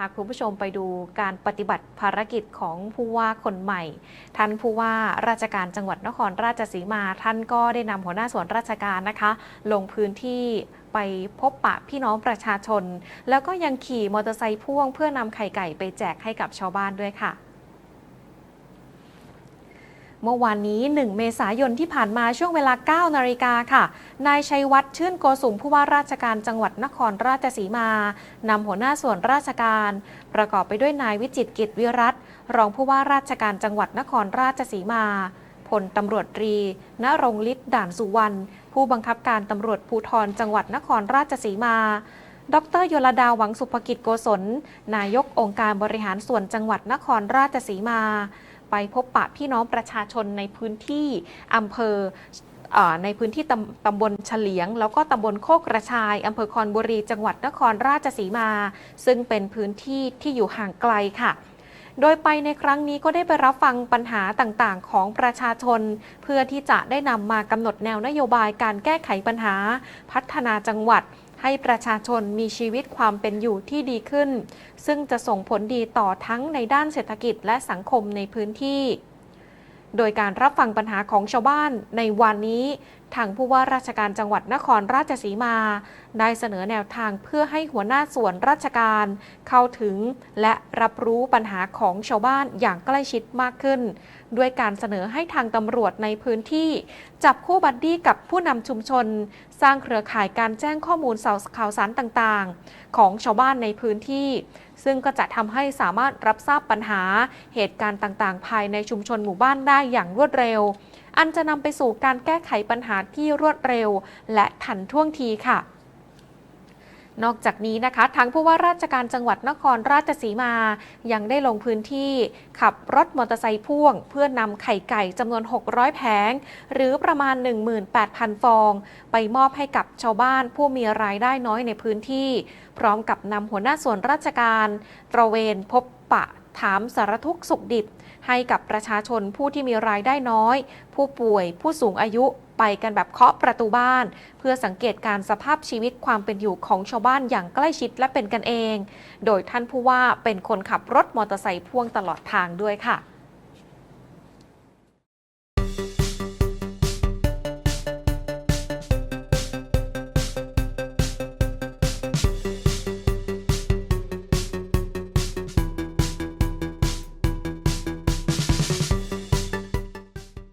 พาคุณผู้ชมไปดูการปฏิบัติภารกิจของผู้ว่าคนใหม่ ท่านผู้ว่าราชการจังหวัดนครราชสีมา ท่านก็ได้นำหัวหน้าส่วนราชการนะคะ ลงพื้นที่ไปพบปะพี่น้องประชาชน แล้วก็ยังขี่มอเตอร์ไซค์พ่วงเพื่อนำไข่ไก่ไปแจกให้กับชาวบ้านด้วยค่ะ เมื่อวานนี้ 1 เมษายนที่ผ่านมาช่วงเวลา 9 นาฬิกาค่ะ นายชัยวัฒน์ชื่นโกสุมผู้ว่าราชการจังหวัดนครราชสีมานำหัวหน้าส่วนราชการ ประกอบไปด้วยนายวิจิตกิจวิรัตรองผู้ว่าราชการจังหวัดนครราชสีมาพลตำรวจตรี ณรงค์ฤทธิ์ด่านสุวรรณ ผู้บังคับการตำรวจภูธรจังหวัดนครราชสีมา ดรยลดาหวังสุภกิจโกศล นายกองค์การบริหารส่วนจังหวัดนครราชสีมา ไปพบปะพี่น้องประชาชนในพื้นที่อำเภอในพื้นที่ตำตำบลเฉลียง แล้วก็ตำบลโคกกระชายอำเภอคอนบุรี จังหวัดนครราชสีมา ซึ่งเป็นพื้นที่ที่อยู่ห่างไกลค่ะ โดยไปในครั้งนี้ก็ได้ไปรับฟังปัญหาต่างๆ ของประชาชน เพื่อที่จะได้นำมากำหนดแนวนโยบายการแก้ไขปัญหา พัฒนาจังหวัด ให้ประชาชนมีชีวิตความเป็นอยู่ที่ดีขึ้น ซึ่งจะส่งผลดีต่อทั้งในด้านเศรษฐกิจและสังคมในพื้นที่ โดยการรับฟังปัญหาของชาวบ้านในวันนี้ ทางผู้ว่าราชการจังหวัดนครราชสีมา ได้เสนอแนวทางเพื่อให้หัวหน้าส่วนราชการ เข้าถึงและรับรู้ปัญหาของชาวบ้านอย่างใกล้ชิดมากขึ้น ด้วยการเสนอให้ทางตำรวจในพื้นที่ จับคู่บัดดี้กับผู้นำชุมชน สร้างเครือข่ายการแจ้งข้อมูลข่าวสารต่างๆ ของชาวบ้านในพื้นที่ ซึ่งก็จะทำให้สามารถรับทราบปัญหาเหตุการณ์ต่างๆ ภายในชุมชนหมู่บ้านได้ได้อย่างรวดเร็ว อันจะนำไปสู่การแก้ไขปัญหาที่รวดเร็ว และทันท่วงทีค่ะนอกจากนี้นะคะทางผู้ว่าราชการจังหวัดนครราชสีมา ยังได้ลงพื้นที่ ขับรถมอเตอร์ไซค์พ่วง เพื่อนำไข่ไก่จำนวน 600 แผง หรือประมาณ 18,000 ฟอง ไปมอบให้กับชาวบ้านผู้มีรายได้น้อยในพื้นที่ พร้อมกับนำหัวหน้าส่วนราชการ ตระเวนพบปะถามสารทุกข์สุขดิบ ให้กับประชาชนผู้ที่มีรายได้น้อย ผู้ป่วยผู้สูงอายุไปกันแบบเคาะประตูบ้าน เพื่อสังเกตการสภาพชีวิตความเป็นอยู่ของชาวบ้านอย่างใกล้ชิดและเป็นกันเอง โดยท่านผู้ว่าเป็นคนขับรถมอเตอร์ไซค์พ่วงตลอดทางด้วยค่ะ